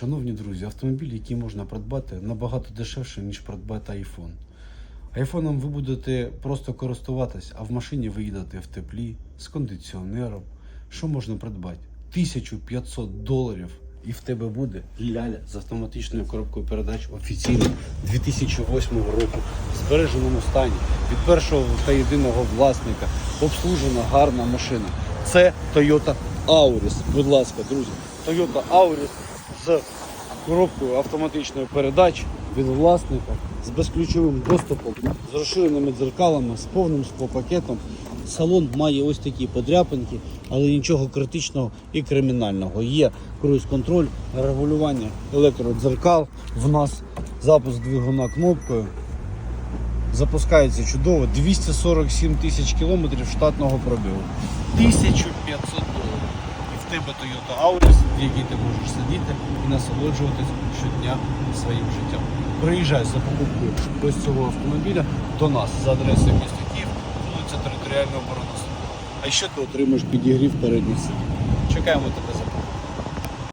Шановні друзі, автомобіль, який можна придбати, набагато дешевше, ніж придбати iPhone. Айфоном ви будете просто користуватись, а в машині ви їдете в теплі, з кондиціонером. Що можна придбати? 1500 доларів і в тебе буде ляля з автоматичною коробкою передач офіційно 2008 року в збереженому стані від першого та єдиного власника. Обслужена гарна машина. Це Toyota Auris. Будь ласка, друзі, Toyota Auris з коробкою автоматичної передач від власника з безключовим доступом, з розширеними дзеркалами, з повним склопакетом. Салон має ось такі подряпинки, але нічого критичного і кримінального. Є круїз-контроль, регулювання електродзеркал. В нас запуск двигуна кнопкою. Запускається чудово. 247 тисяч кілометрів штатного пробігу. 1500 доларів. І тебе Toyota Auris, в якій ти можеш сидіти і насолоджуватись щодня своїм життям. Приїжджай за покупкою без цього автомобіля до нас за адресою міста Київ, вулиця Територіального оборону. А ще ти отримаєш підігрів передніх сидів. Чекаємо тебе за